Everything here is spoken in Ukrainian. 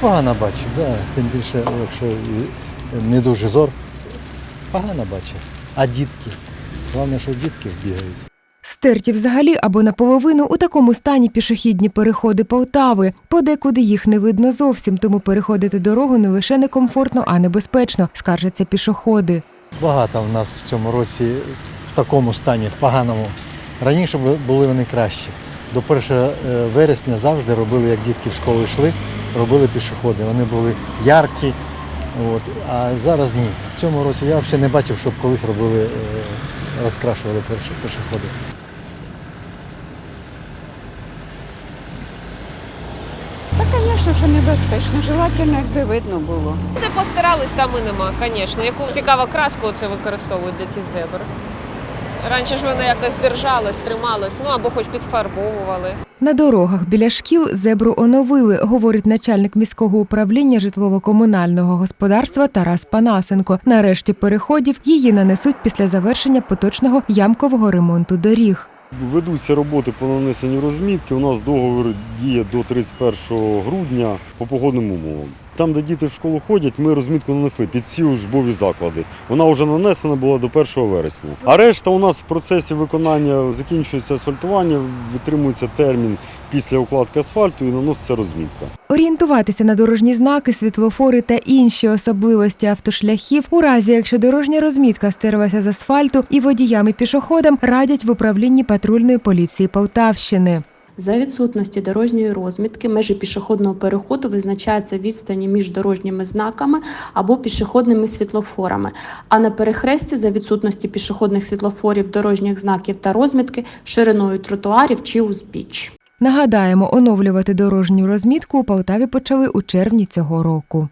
Погано бачить, да. тим більше, якщо і не дуже зор, погано бачить. А дітки? Головне, що дітки бігають. Стерті взагалі або наполовину у такому стані пішохідні переходи Полтави. Подекуди їх не видно зовсім, тому переходити дорогу не лише некомфортно, а небезпечно, скаржаться пішоходи. Багато в нас в цьому році в такому стані, в поганому. Раніше були вони кращі. До 1 е, вересня завжди робили, як дітки в школу йшли, робили пішоходи. Вони були яркі. От. А зараз ні. В цьому році я взагалі не бачив, щоб колись робили, е, розкрашували пішоходи. Та, звісно, що небезпечно. Желательно, якби видно було. Де постарались, там і нема, звісно. Яку цікаву краску це використовують для цих зебр. Раніше ж вони якось держались, тримались, ну або хоч підфарбовували. На дорогах біля шкіл зебру оновили, говорить начальник міського управління житлово-комунального господарства Тарас Панасенко. Нарешті переходів її нанесуть після завершення поточного ямкового ремонту доріг. Ведуться роботи по нанесенню розмітки. У нас договір діє до 31 грудня по погодним умовам. Там, де діти в школу ходять, ми розмітку нанесли під всі учбові заклади. Вона вже нанесена була до 1 вересня. А решта у нас в процесі виконання закінчується асфальтування, витримується термін після укладки асфальту і наноситься розмітка. Орієнтуватися на дорожні знаки, світлофори та інші особливості автошляхів у разі, якщо дорожня розмітка стерлася з асфальту і водіям і пішоходам радять в управлінні патрульної поліції Полтавщини. За відсутності дорожньої розмітки межі пішохідного переходу визначаються відстані між дорожніми знаками або пішохідними світлофорами. А на перехресті за відсутності пішохідних світлофорів, дорожніх знаків та розмітки шириною тротуарів чи узбіч. Нагадаємо, оновлювати дорожню розмітку у Полтаві почали у червні цього року.